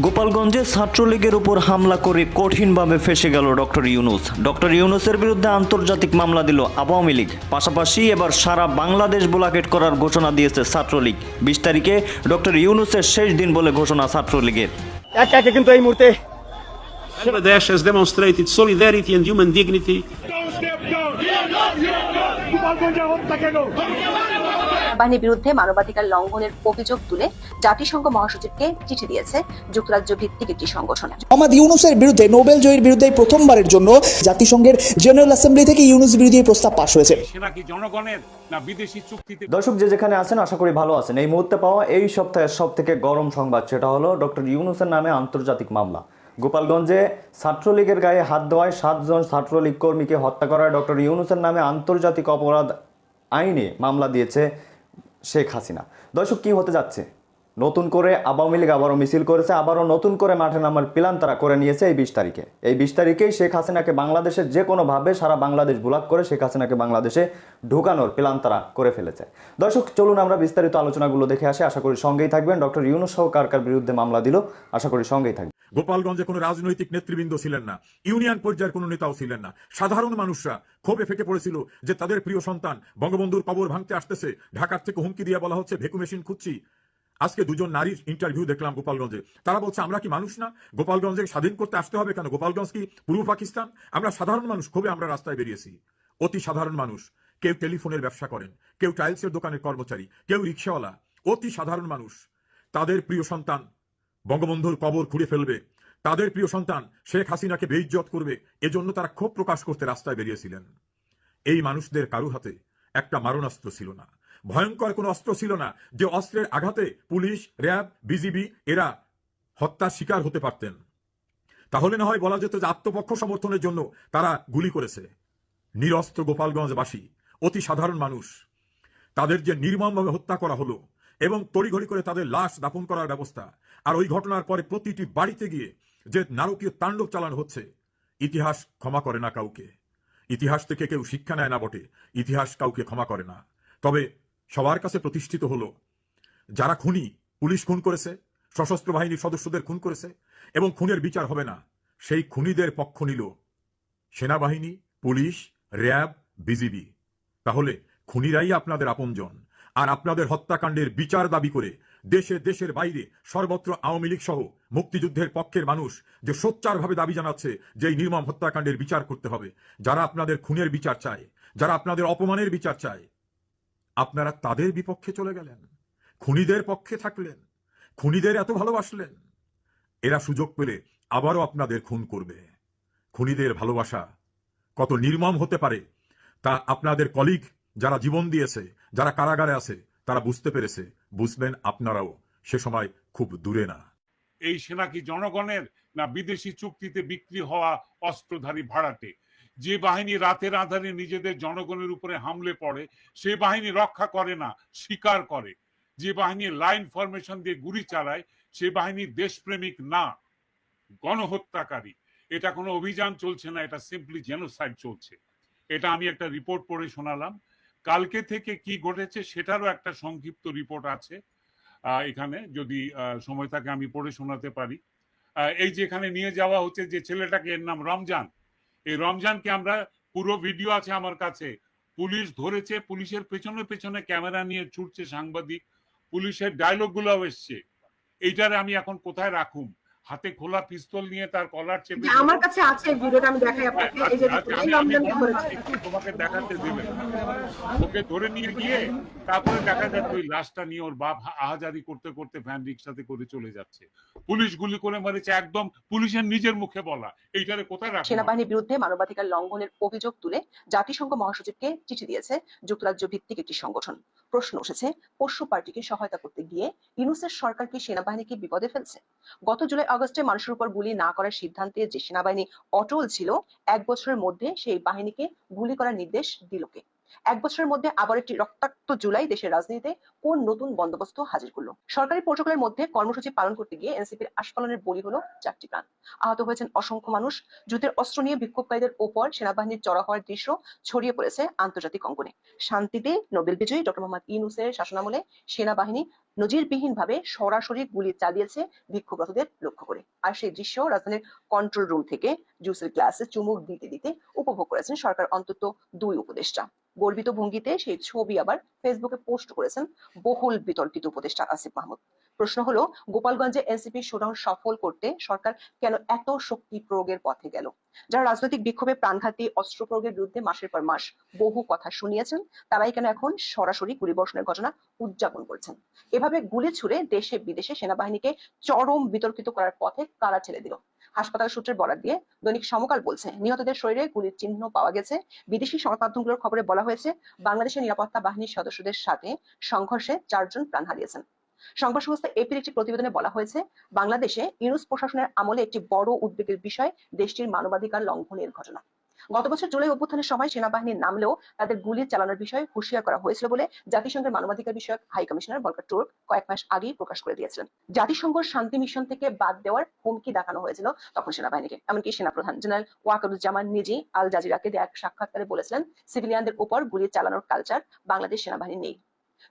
গোপালগঞ্জে ছাত্রলীগের উপর হামলা করে কঠিনভাবে ফেসে গেল ডক্টর ইউনুস। ডক্টর ইউনুসের বিরুদ্ধে আন্তর্জাতিক মামলা দিল আওয়ামী লীগ। পাশাপাশি এবার সারা বাংলাদেশ ব্লকেট করার ঘোষণা দিয়েছে ছাত্রলীগ। বিশ তারিখে ডক্টর ইউনুসের শেষ দিন বলে ঘোষণা ছাত্রলীগের। একে একে কিন্তু এই মুহূর্তে Bangladesh has demonstrated solidarity and human dignity. বাহিনীর বিরুদ্ধে মানবাধিকার লঙ্ঘনের অভিযোগ তুলে জাতিসংঘ মহাসচিবকে চিঠি দিয়েছে যুক্তরাজ্য ভিত্তিক একটি সংগঠন। মোহাম্মদ ইউনুসের বিরুদ্ধে নোবেল জয়ীর বিরুদ্ধে প্রথমবারের জন্য জাতিসংঘের জেনারেল অ্যাসেম্বলি থেকে ইউনুস বিরোধী প্রস্তাব পাশ হয়েছে। জনগণের না বিদেশি চুক্তিতে দর্শক যে যেখানে আছেন আশা করি ভালো আছেন। এই মুহূর্তে পাওয়া এই সপ্তাহের সব থেকে গরম সংবাদ সেটা হলো ডক্টর ইউনুসের নামে আন্তর্জাতিক মামলা। গোপালগঞ্জে ছাত্রলীগের গায়ে হাত দেওয়ায় সাতজন ছাত্রলীগ কর্মীকে হত্যা করায় ডক্টর ইউনুসের নামে আন্তর্জাতিক অপরাধ আইনে মামলা দিয়েছে শেখ হাসিনা। দর্শক, কি হতে যাচ্ছে? নতুন করে আওয়ামী লীগ আবারও মিছিল করেছে, আবারও নতুন করে মাঠে নামার প্ল্যান তারা করে নিয়েছে এই বিশ তারিখে। এই বিশ তারিখেই শেখ হাসিনাকে বাংলাদেশের যে কোনোভাবে সারা বাংলাদেশ ব্লক করে শেখ হাসিনাকে বাংলাদেশে ঢুকানোর প্ল্যান তারা করে ফেলেছে। দর্শক, চলুন আমরা বিস্তারিত আলোচনাগুলো দেখে আসি। আশা করি সঙ্গেই থাকবেন। ডক্টর ইউনুস সহ কার কার বিরুদ্ধে মামলা দিল? আশা করি সঙ্গেই থাকবেন। গোপালগঞ্জে কোনো রাজনৈতিক নেতৃবৃন্দ ছিলেন না, ইউনিয়ন পর্যায়ের কোনো নেতাও ছিলেন না। সাধারণ মানুষরা ক্ষোভে ফেটে পড়েছিল যে তাদের প্রিয় সন্তান বঙ্গবন্ধুর কবর ভাঙতে আসতেছে, ঢাকার থেকে হুমকি দিয়ে বলা হচ্ছে, ভেকু মেশিন খুঁজছি। আজকে দুজন নারীর ইন্টারভিউ দেখলাম গোপালগঞ্জে। তারা বলছে, আমরা কি মানুষ না? গোপালগঞ্জে স্বাধীন করতে আসতে হবে কেন? গোপালগঞ্জ কি পূর্ব পাকিস্তান? আমরা সাধারণ মানুষ, ক্ষোভে আমরা রাস্তায় বেরিয়েছি। অতি সাধারণ মানুষ। কেউ টেলিফোনের ব্যবসা করেন, কেউ টাইলসের দোকানের কর্মচারী, কেউ রিক্সাওয়ালা। অতি সাধারণ মানুষ। তাদের প্রিয় সন্তান বঙ্গবন্ধুর কবর খুঁড়ে ফেলবে। তাদের প্রিয় সন্তান শেখ হাসিনাকে বেইজ্জত করবে, এজন্য তারা ক্ষোভ প্রকাশ করতে রাস্তায় বেরিয়েছিলেন। এই মানুষদের কারু হাতে একটা মারণাস্ত্র ছিল না। ভয়ঙ্কর কোনো অস্ত্র ছিল না যে অস্ত্রের আঘাতে পুলিশ, র্যাব, বিজিবি এরা হত্যার শিকার হতে পারতেন। তাহলে না হয় বলা যেত যে আত্মপক্ষ সমর্থনের জন্য তারা গুলি করেছে। নিরস্ত্র গোপালগঞ্জবাসী, অতি সাধারণ মানুষ। তাদের যে নির্মমভাবে হত্যা করা হলো এবং তড়িঘড়ি করে তাদের লাশ দাফন করার ব্যবস্থা। আর ওই ঘটনার পরে প্রতিটি বাড়িতে গিয়ে যে নারকীয় তাণ্ডব চালানো হচ্ছে, ইতিহাস ক্ষমা করে না কাউকে। ইতিহাস থেকে কেউ শিক্ষা নেয় না বটে, ইতিহাস কাউকে ক্ষমা করে না। তবে সবার কাছে প্রতিষ্ঠিত হলো, যারা খুনি, পুলিশ খুন করেছে, সশস্ত্র বাহিনীর সদস্যদের খুন করেছে, এবং খুনের বিচার হবে না, সেই খুনিদের পক্ষ নিল সেনাবাহিনী, পুলিশ, র্যাব, বিজিবি। তাহলে খুনিরাই আপনাদের আপনজন। আর আপনাদের হত্যাকাণ্ডের বিচার দাবি করে দেশে দেশের বাইরে সর্বত্র আওয়ামী লীগ সহ মুক্তিযুদ্ধের পক্ষের মানুষ যে সোচ্চারভাবে দাবি জানাচ্ছে যে এই নির্মম হত্যাকাণ্ডের বিচার করতে হবে, যারা আপনাদের খুনের বিচার চায়, যারা আপনাদের অপমানের বিচার চায়, আপনারা তাদের বিপক্ষে চলে গেলেন, খুনিদের পক্ষে থাকলেন, খুনিদের এত ভালোবাসলেন, এরা সুযোগ পেলে আবারও আপনাদের খুন করবে। খুনিদের ভালোবাসা কত নির্মম হতে পারে তা আপনাদের কলিগ যারা জীবন দিয়েছে যারা কারাগারে আছে, তারা বুঝতে পেরেছে, বুঝবেন আপনারাও, সে সময় খুব দূরে না। এই সেনা কি জনগণের, না বিদেশি চুক্তিতে বিক্রি হওয়া অস্ত্রধারী ভাড়াটে? যে বাহিনী রাতের আধারে নিজেদের জনগণের উপরে হামলে পড়ে, সে বাহিনী রক্ষা করে না স্বীকার করে। যে বাহিনী লাইন ফরমেশন দিয়ে গুলি চালায়, সে বাহিনী দেশপ্রেমিক না, গণহত্যাকারী। এটা কোনো অভিযান চলছে না, এটা সিম্পলি জেনোসাইড চলছে। এটা আমি একটা রিপোর্ট পড়ে শোনালাম। কালকে থেকে কি ঘটেছে সেটারও একটা সংক্ষিপ্ত রিপোর্ট আছে। এখানে যদি সময় থাকে আমি পড়ে শোনাতে পারি। এই যে এখানে নিয়ে যাওয়া হচ্ছে যে ছেলেটাকে এর নাম রমজান। এই রমজানকে আমরা পুরো ভিডিও আছে আমার কাছে। পুলিশ ধরেছে, পুলিশের পেছনে পেছনে ক্যামেরা নিয়ে ছুটছে সাংবাদিক। পুলিশের ডায়লগগুলো এসছে। এইটারে আমি এখন কোথায় রাখুম? হাতে খোলা পিস্তল নিয়ে তার কলার চেপে আমার কাছে আছে ভিডিওটা আমি দেখাই আপনাকে। এই যে তোমাকে দেখাতে দেবে ওকে ধরে নিয়ে গিয়ে তারপরে দেখা যাচ্ছে ওই লাশটা নিয়ে ওর বাপ আহাজারি করতে করতে ভ্যান রিক্সাতে করে চলে যাচ্ছে। পুলিশ গুলি করে মারেছে একদম পুলিশের নিজের মুখে বলা। এইটারে কোথায় রাখা সেনাবাহিনীর বিরুদ্ধে মানবাধিকার লঙ্ঘনের অভিযোগ তুলে জাতিসংঘ মহাসচিবকে চিঠি দিয়েছে যুক্তরাজ্য ভিত্তিক একটি সংগঠন। প্রশ্ন উঠেছে, পোষ্য পার্টিকে সহায়তা করতে গিয়ে ইউনুসের সরকার কি সেনাবাহিনীকে বিপদে ফেলছে? গত জুলাই আগস্টে মানুষের উপর গুলি না করার সিদ্ধান্তে যে সেনাবাহিনী অটল ছিল, এক বছরের মধ্যে সেই বাহিনীকে গুলি করার নির্দেশ দিল কে? এক বছরের মধ্যে আবার একটি রক্তাক্ত জুলাই দেশের রাজনীতিতে কোন নতুন বন্দোবস্ত হাজির করল? সরকারি প্রোটোকলের মধ্যে কর্মসূচি পালন করতে গিয়ে এনসিপির আস্ফালনের বলি হলো চারটি প্রাণ। আহত হয়েছেন অসংখ্য মানুষ। যুদ্ধের অস্ত্র নিয়ে বিক্ষোভকারীদের ওপর সেনাবাহিনীর চড়া হওয়ার দৃশ্য ছড়িয়ে পড়েছে আন্তর্জাতিক অঙ্গনে। শান্তিতে নোবেল বিজয়ী ডক্টর মোহাম্মদ ইউনুসের শাসনামলে সেনাবাহিনী নজিরবিহীনভাবে সরাসরি গুলি চালিয়েছে বিক্ষোভরতদের লক্ষ্য করে। আর সেই দৃশ্য রাজধানীর কন্ট্রোল রুম থেকে জুসের ক্লাসে চুমুক দিতে দিতে উপভোগ করেছেন সরকার অন্তত দুই উপদেষ্টা। গর্বিত ভঙ্গিতে সেই ছবি আবার ফেসবুকে পোস্ট করেছেন বহুল বিতর্কিত উপদেষ্টা আসিফ মাহমুদ। প্রশ্ন হলো, গোপালগঞ্জে এনসিপি শোডাউন সফল করতে সরকার কেন এত শক্তি প্রয়োগের পথে গেল? যারা রাজনৈতিক বিক্ষোভে প্রাণঘাতী অস্ত্র প্রয়োগের বিরুদ্ধে মাসের পর মাস বহু কথা শুনিয়েছেন, তারাই কেন এখন সরাসরি গুলিবর্ষণের ঘটনা উদযাপন করছেন? এভাবে গুলি ছুড়ে দেশে বিদেশে সেনাবাহিনীকে চরম বিতর্কিত করার পথে কারা ছেড়ে দিল? হাসপাতাল সূত্রের বরাদ দিয়ে দৈনিক সমকাল বলছে, নিহতদের শরীরে গুলির চিহ্ন পাওয়া গেছে। বিদেশি সংবাদ মাধ্যমগুলোর খবরে বলা হয়েছে, বাংলাদেশের নিরাপত্তা বাহিনীর সদস্যদের সাথে সংঘর্ষে চারজন প্রাণ হারিয়েছেন। সংবাদ সংস্থা এপির একটি প্রতিবেদনে বলা হয়েছে, বাংলাদেশে ইউনুস প্রশাসনের আমলে একটি বড় উদ্বেগের বিষয় দেশটির মানবাধিকার লঙ্ঘনের ঘটনা। গত বছর জুলাই অভ্যুত্থানের সময় সেনাবাহিনী নামলেও তাদের গুলি চালানোর বিষয়ে হুঁশিয়ার করা হয়েছিল বলে জাতিসংঘের মানবাধিকার বিষয়ক হাই কমিশনার বলকার টুর্ক কয়েক মাস আগেই প্রকাশ করে দিয়েছিলেন। জাতিসংঘ শান্তি মিশন থেকে বাদ দেওয়ার হুমকি দেখানো হয়েছিল তখন সেনাবাহিনীকে। এমনকি সেনাপ্রধান জেনারেল ওয়াকারুজ্জামান নিজেই আল জাজিরাকে দেয়া এক সাক্ষাৎকারে বলেছিলেন, সিভিলিয়ানদের উপর গুলি চালানোর কালচার বাংলাদেশ সেনাবাহিনী নেই।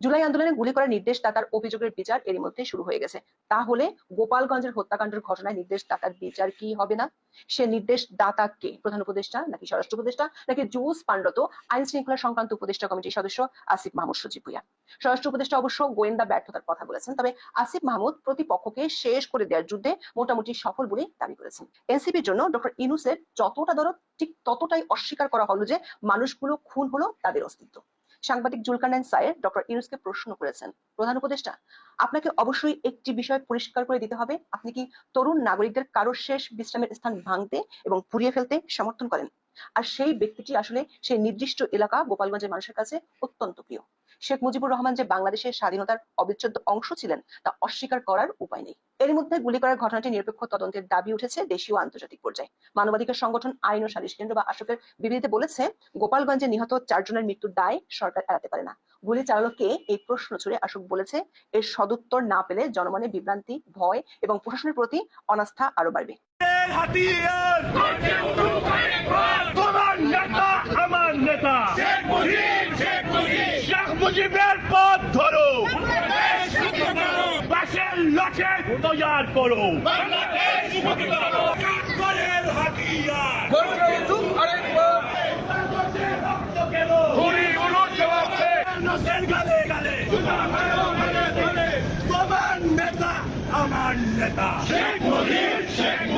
জুলাই আন্দোলনে গুলি করার নির্দেশদাতার অভিযোগের বিচার এরই মধ্যে শুরু হয়ে গেছে। তাহলে গোপালগঞ্জের হত্যাকাণ্ডের ঘটনায় নির্দেশদাতার বিচার কি হবে না? সে নির্দেশ দাতা কে? প্রধান উপদেষ্টা নাকি স্বরাষ্ট্র উপদেষ্টা নাকি জুস পাণ্ডত? আইন শৃঙ্খলা সংক্রান্ত উপদেষ্টা কমিটির সদস্য আসিফ মাহমুদ সচিব ভুইয়া। স্বরাষ্ট্র উপদেষ্টা অবশ্য গোয়েন্দা ব্যর্থতার কথা বলেছেন, তবে আসিফ মাহমুদ প্রতিপক্ষকে শেষ করে দেওয়ার যুদ্ধে মোটামুটি সফল বলে দাবি করেছেন। এনসিপির জন্য ডক্টর ইনুসের যতটা দরদ, ঠিক ততটাই অস্বীকার করা হলো যে মানুষগুলো খুন হলো তাদের অস্তিত্ব। সাংবাদিক জুলকানাইন সায়ের ডক্টর ইউনুসকে প্রশ্ন করেছেন। প্রধান উপদেষ্টা, আপনাকে অবশ্যই একটি বিষয় পরিষ্কার করে দিতে হবে। আপনি কি তরুণ নাগরিকদের কারোর শেষ বিশ্রামের স্থান ভাঙতে এবং পুড়িয়ে ফেলতে সমর্থন করেন? আর সেই ব্যক্তিটি আসলে সেই নির্দিষ্ট এলাকা গোপালগঞ্জের মানুষের কাছে অত্যন্ত প্রিয়। শেখ মুজিবুর রহমান যে বাংলাদেশের স্বাধীনতার অবিচ্ছেদ্য অংশ ছিলেন, তা অস্বীকার করার উপায় নেই। এর মধ্যে গুলি করার ঘটনাটি নিরপেক্ষ তদন্তের দাবি উঠেছে দেশীয় আন্তর্জাতিক পর্যায়ে। মানবাধিকার সংগঠন আইন ও সালিশ কেন্দ্র বা আশোকের বিবৃতিতে বলেছে, গোপালগঞ্জে নিহত চারজনের মৃত্যুর দায় সরকার এড়াতে পারে না। গুলি চালালো কে এই প্রশ্ন ছুড়ে আশোক বলেছে, এর সদুত্তর না পেলে জনমনে বিভ্রান্তি, ভয় এবং প্রশাসনের প্রতি অনাস্থা আরও বাড়বে। হাতিয়ার। তোমার নেতা, আমার নেতা। শেখ মুজিবের পথ ধরো। বাসের লঠে তৈয়ার করো। নেতা, আমার নেতা শেখ মুজিব শেখ মুজিব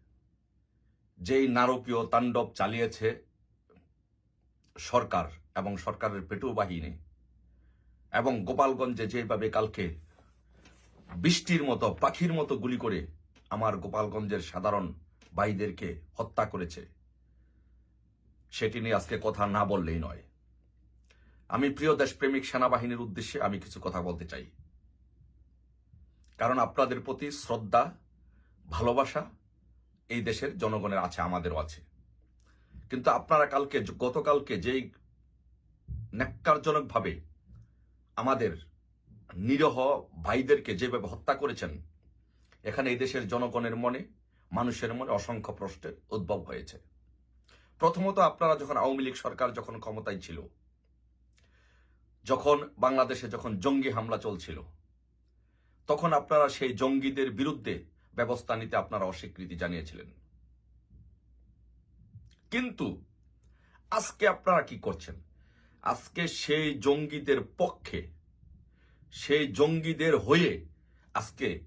যেই নারকীয় তাণ্ডব চালিয়েছে সরকার এবং সরকারের পেটু বাহিনী এবং গোপালগঞ্জে যেভাবে কালকে বৃষ্টির মতো, পাখির মতো গুলি করে আমার গোপালগঞ্জের সাধারণ ভাইদেরকে হত্যা করেছে, সেটি নিয়ে আজকে কথা না বললেই নয়। আমি প্রিয় দেশপ্রেমিক সেনাবাহিনীর উদ্দেশ্যে আমি কিছু কথা বলতে চাই। কারণ আপনাদের প্রতি শ্রদ্ধা, ভালোবাসা এই দেশের জনগণের আছে, আমাদেরও আছে। কিন্তু আপনারা কালকে, গতকালকে যেই ন্যাক্কারজনকভাবে আমাদের নিরহ ভাইদেরকে যেভাবে হত্যা করেছেন, এখানে এই দেশের জনগণের মনে, মানুষের মনে অসংখ্য প্রশ্নের উদ্ভব হয়েছে। প্রথমত আপনারা যখন আওয়ামী লীগ সরকার যখন ক্ষমতায় ছিল, যখন বাংলাদেশে যখন জঙ্গি হামলা চলছিল, তখন আপনারা সেই জঙ্গিদের বিরুদ্ধে ব্যবস্থা নিতে আপনারা অস্বীকৃতি জানিয়েছিলেন। কিন্তু আজকে আপনারা কি করছেন? আজকে সেই জঙ্গিদের পক্ষে, সেই জঙ্গিদের হয়ে আজকে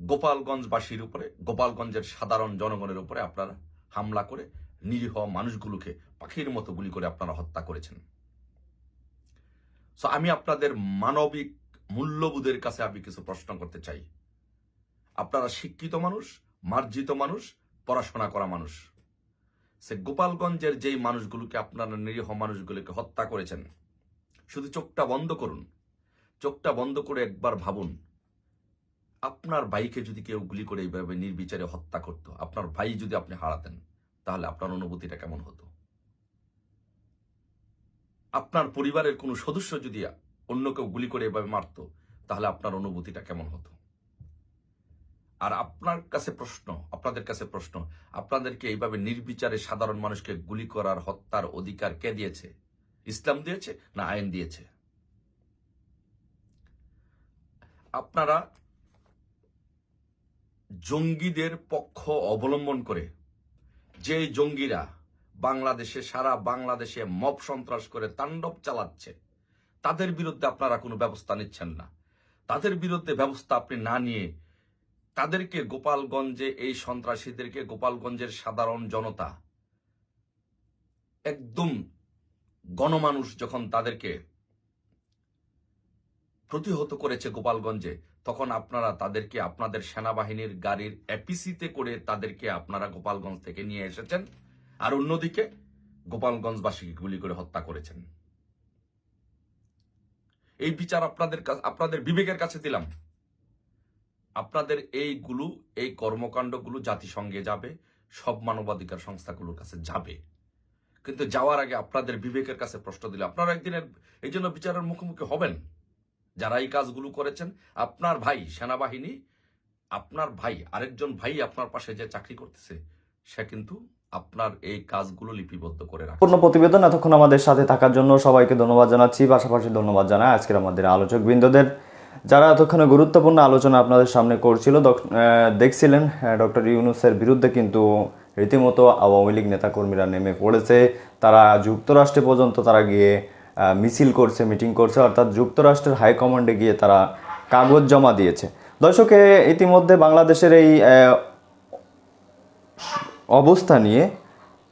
গোপালগঞ্জবাসীর উপরে, গোপালগঞ্জের সাধারণ জনগণের উপরে আপনারা হামলা করে নিরীহ মানুষগুলোকে পাখির মতো গুলি করে আপনারা হত্যা করেছেন। সো আমি আপনাদের মানবিক মূল্যবোধের কাছে আমি কিছু প্রশ্ন করতে চাই। আপনারা শিক্ষিত মানুষ, মার্জিত মানুষ, পড়াশোনা করা মানুষ। সে গোপালগঞ্জের যেই মানুষগুলোকে আপনারা নিরীহ মানুষগুলোকে হত্যা করেছেন, শুধু চোখটা বন্ধ করুন, চোখটা বন্ধ করে একবার ভাবুন, আপনার ভাইকে যদি কেউ গুলি করে এইভাবে নির্বিচারে হত্যা করত, আপনার ভাই যদি আপনি হারাতেন, তাহলে আপনার অনুভূতিটা কেমন হতো? আপনার পরিবারের কোনো সদস্য যদি অন্য কেউ গুলি করে এভাবে মারত, তাহলে আপনার অনুভূতিটা কেমন হতো? আর আপনার কাছে প্রশ্ন, আপনাদের কাছে প্রশ্ন, আপনাদেরকে এইভাবে নির্বিচারে সাধারণ মানুষকে গুলি করার হত্যার অধিকার কে দিয়েছে? ইসলাম দিয়েছে না আইন দিয়েছে? আপনারা জঙ্গিদের পক্ষ অবলম্বন করে, যে জঙ্গিরা বাংলাদেশে, সারা বাংলাদেশে মব সন্ত্রাস করে তাণ্ডব চালাচ্ছে, তাদের বিরুদ্ধে আপনারা কোনো ব্যবস্থা নিচ্ছেন না। তাদের বিরুদ্ধে ব্যবস্থা আপনি না নিয়ে তাদেরকে গোপালগঞ্জে, এই সন্ত্রাসীদেরকে গোপালগঞ্জের সাধারণ জনতা একদম গণমানুষ যখন তাদেরকে প্রতিহত করেছে গোপালগঞ্জে, তখন আপনারা তাদেরকে আপনাদের সেনাবাহিনীর গাড়ির এপিসিতে করে তাদেরকে আপনারা গোপালগঞ্জ থেকে নিয়ে এসেছেন আর অন্যদিকে গোপালগঞ্জবাসীকে গুলি করে হত্যা করেছেন। এই বিচার আপনাদের আপনাদের বিবেকের কাছে দিলাম। আপনাদের এইগুলো, এই কর্মকাণ্ডগুলো জাতিসংঘে যাবে, সব মানবাধিকার সংস্থাগুলোর কাছে যাবে। কিন্তু যাওয়ার আগে আপনাদের বিবেকের কাছে প্রশ্ন দিলে, আপনারা একদিনের, এই জন্য বিচারের মুখোমুখি হবেন? যারা এই কাজগুলো করেছেন, আপনার ভাই সেনাবাহিনী, আপনার ভাই, আরেকজন ভাই আপনার পাশে যে চাকরি করতেছে, সে কিন্তু আপনার এই কাজগুলো লিপিবদ্ধ করে রাখে পূর্ণ প্রতিবেদন এতক্ষণ আমাদের সাথে থাকার জন্য সবাইকে ধন্যবাদ জানাচ্ছি। পাশাপাশি ধন্যবাদ জানাই আজকের আমাদের আলোচক বৃন্দদের যারা এতক্ষণে গুরুত্বপূর্ণ আলোচনা আপনাদের সামনে করছিল দেখছিলেন ডক্টর ইউনুসের বিরুদ্ধে কিন্তু রীতিমতো আওয়ামী লীগ নেতাকর্মীরা নেমে পড়েছে। তারা যুক্তরাষ্ট্রে পর্যন্ত তারা গিয়ে মিছিল করছে, মিটিং করছে, অর্থাৎ যুক্তরাষ্ট্রের হাইকমান্ডে গিয়ে তারা কাগজ জমা দিয়েছে। দর্শকে ইতিমধ্যে বাংলাদেশের এই অবস্থা নিয়ে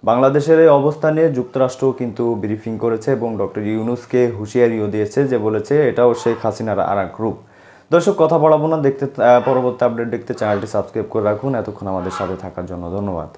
বাংলাদেশের এই অবস্থা নিয়ে যুক্তরাষ্ট্র কিন্তু ব্রিফিং করেছে এবং ডক্টর ইউনুসকে হুঁশিয়ারিও দিয়েছে যে বলেছে এটাও শেখ হাসিনার আর এক রূপ। দর্শক, কথা বলাবো না, দেখতে পরবর্তী আপডেট দেখতে চ্যানেলটি সাবস্ক্রাইব করে রাখুন। এতক্ষণ আমাদের সাথে থাকার জন্য ধন্যবাদ।